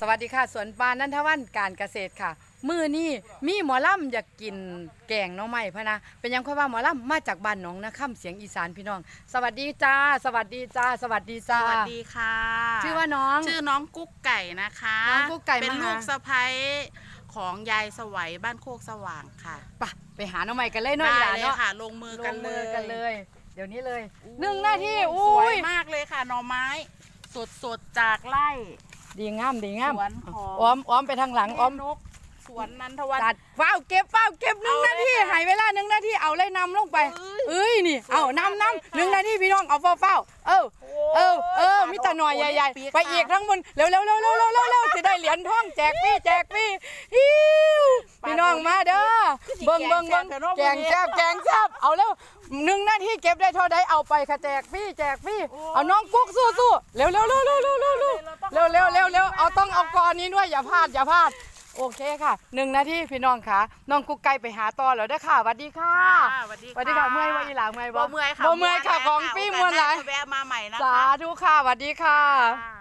สวัสดีค่ะสวนปานนันทวันการเกษตรค่ะ มือนี่มีหมอลำอยากกินแกงหน้องใหม่พะนะเป็นหยังค่อยว่าหมอลำมาจากบ้านหนองนะค่ำเสียงอีสานพี่น้อง สวัสดีจ้า สวัสดีจ้า สวัสดีสจ้าวัสดีค่ะ ชื่อว่าน้อง ชื่อน้องกุ๊กไก่นะคะน้องกุ๊กไก่เป็นมาหาลูกสะใภ้ของยายสวัยบ้านโคกสว่างค่ะไปไปหาหน้องใหม่กันเลยเนาะได้อีหลาเลยเนาะค่ะลงมือลกันงเลมือยกันเลย เดี๋ยวนี้เลยอู้หนึ่งหน้าที่สอุ้วยยมากเลยค่ะหน่อไม้ สดสดๆจากไร่ ดีงามดีงามสวนของอ้อมอ้อมไปทางหลังอ้อมแนกสวนนันทวันตัดฟ้าวเก็บฟ้าวเก็บหนึ่งเอาเลยนาทีค่ะใหายเวลาหนึ่งนาทีเอาเลยนำลงไปเอ้ยเอ้ยนี่สวยเอามากนำเลยนำค่ะหนึ่งนาทีพี่น้องเอาเฝ้าเฝ้าเออเออเออมีแต่หน่อยใหญ่ๆไปอีกทั้งบนเร็วเร็วเร็วเร็วเร็วเร็วเร็วจะได้เหรียญทองแจกพี่แจกพี่ฮิวพี่น้องมาเด้อเบิ่งเบิ่งเบิ่งแกงแซ่บแกงแซ่บเอาเร็วหนึ่งนาทีเก็บได้เท่าใดเอาไปค่ะแจกพี่แจกพี่เอาน้องกุ๊กสู้สู้เร็วเร็วเร็วเร็วเร็วเร็วเร็วเร็วเร็วเร็วเร็วเอา ต้องเอากรนี้ด้วยอย่าพลาดอย่าพลาด โอเคค่ะหนึ่งนาทีพี่น้องค่ะน้องกุ๊กไก่ไปหาต่อแล้วเด้อค่ะสวัสดีค่ะค่ะสวัสดีสวัสดีค่ะเมื่อยว่าอีหลาเมื่อยบ่บ่เมื่อยค่ะบ่เมื่อยค่ะของแล้วปี้มวนหลายโอกสน้าจะแวะมาใหม่นะคะ สาธุค่ะสวัสดีค่ะ ค่ะ